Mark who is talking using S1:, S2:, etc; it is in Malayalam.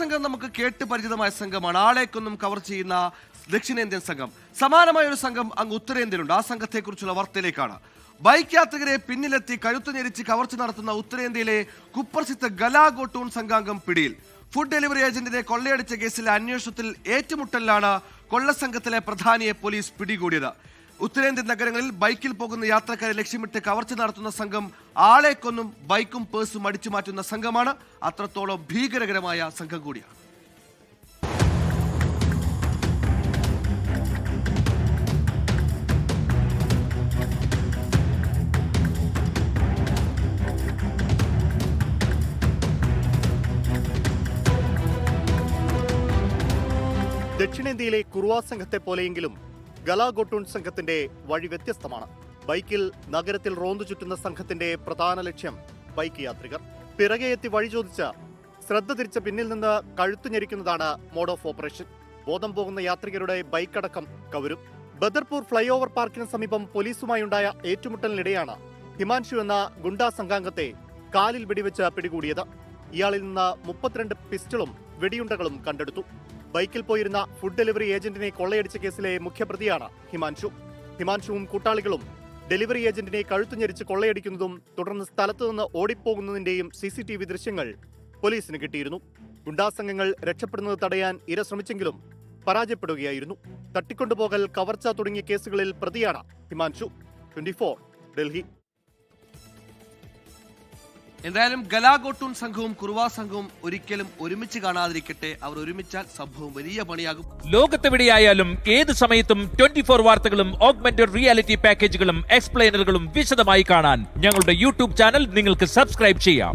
S1: സംഘം നമുക്ക് കേട്ട് പരിചിതമായ സംഘമാണ്. ആളേക്കൊന്നും കവർ ചെയ്യുന്ന ദക്ഷിണേന്ത്യൻ സംഘം. സമാനമായ ഒരു സംഘം അങ്ങ് ഉത്തരേന്ത്യയിലുണ്ട്. ആ സംഘത്തെക്കുറിച്ചുള്ള വാർത്തയിലേക്കാണ്. ബൈക്ക് യാത്രികരെ പിന്നിലെത്തി കഴുത്തു ഞെരിച്ച് കവർച്ച നടത്തുന്ന ഉത്തരേന്ത്യയിലെ കുപ്രസിദ്ധ ഗലാഗോട്ടൂൺ സംഘാംഗം പിടിയിൽ. ഫുഡ് ഡെലിവറി ഏജന്റിനെ കൊള്ളയടിച്ച കേസിലെ അന്വേഷണത്തിൽ ഏറ്റുമുട്ടലിലാണ് കൊള്ളസംഘത്തിലെ പ്രധാനിയെ പോലീസ് പിടികൂടിയത്. ഉത്തരേന്ത്യൻ നഗരങ്ങളിൽ ബൈക്കിൽ പോകുന്ന യാത്രക്കാരെ ലക്ഷ്യമിട്ട് കവർച്ച നടത്തുന്ന സംഘം ആളെ കൊന്നും ബൈക്കും പേഴ്സും അടിച്ചു മാറ്റുന്ന സംഘമാണ്. അത്രത്തോളം ഭീകരകരമായ സംഘം കൂടിയാണ്.
S2: ദക്ഷിണേന്ത്യയിലെ കുറുവാ സംഘത്തെ പോലെയെങ്കിലും ഗലാഗൊട്ടൂൺ സംഘത്തിന്റെ വഴി വ്യത്യസ്തമാണ്. ബൈക്കിൽ നഗരത്തിൽ റോന്തു ചുറ്റുന്ന സംഘത്തിന്റെ പ്രധാന ലക്ഷ്യം ബൈക്ക് യാത്രികർ. പിറകെ എത്തി വഴി ചോദിച്ച ശ്രദ്ധ തിരിച്ച പിന്നിൽ നിന്ന് കഴുത്തു ഞെരിക്കുന്നതാണ് മോഡ് ഓഫ് ഓപ്പറേഷൻ. ബോധം പോകുന്ന യാത്രികരുടെ ബൈക്ക് അടക്കം കവരും. ബദർപൂർ ഫ്ലൈ ഓവർ പാർക്കിന് സമീപം പോലീസുമായുണ്ടായ ഏറ്റുമുട്ടലിനിടെയാണ് ഹിമാൻഷു എന്ന ഗുണ്ടാ സംഘാംഗത്തെ കാലിൽ വെടിവെച്ച് പിടികൂടിയത്. ഇയാളിൽ നിന്ന് മുപ്പത്തിരണ്ട് പിസ്റ്റളും വെടിയുണ്ടകളും കണ്ടെടുത്തു. ബൈക്കിൽ പോയിരുന്ന ഫുഡ് ഡെലിവറി ഏജന്റിനെ കൊള്ളയടിച്ച കേസിലെ മുഖ്യപ്രതിയാണ് ഹിമാൻഷു. ഹിമാൻഷുവും കൂട്ടാളികളും ഡെലിവറി ഏജന്റിനെ കഴുത്തുഞെരിച്ച് കൊള്ളയടിക്കുന്നതും തുടർന്ന് സ്ഥലത്തു നിന്ന് ഓടിപ്പോകുന്നതിന്റെയും സി സി ടി വി ദൃശ്യങ്ങൾ പോലീസിന് കിട്ടിയിരുന്നു. ഗുണ്ടാസംഘങ്ങൾ രക്ഷപ്പെടുന്നത് തടയാൻ ഇര ശ്രമിച്ചെങ്കിലും പരാജയപ്പെടുകയായിരുന്നു. തട്ടിക്കൊണ്ടുപോകൽ കവർച്ച തുടങ്ങിയ കേസുകളിൽ പ്രതിയാണ് ഹിമാൻഷു. ട്വന്റി ഡൽഹി.
S1: എന്തായാലും ഗലാഗോട്ടൂൺ സംഘവും കുറുവാ സംഘവും ഒരിക്കലും ഒരുമിച്ച് കാണാതിരിക്കട്ടെ. അവർ ഒരുമിച്ചാൽ സംഭവം വലിയ പണിയാകും.
S3: ലോകത്തെവിടെയായാലും ഏത് സമയത്തും ട്വന്റി ഫോർ വാർത്തകളും ഓഗ്മെന്റഡ് റിയാലിറ്റി പാക്കേജുകളും എക്സ്പ്ലെയിനറുകളും വിശദമായി കാണാൻ ഞങ്ങളുടെ യൂട്യൂബ് ചാനൽ നിങ്ങൾക്ക് സബ്സ്ക്രൈബ് ചെയ്യാം.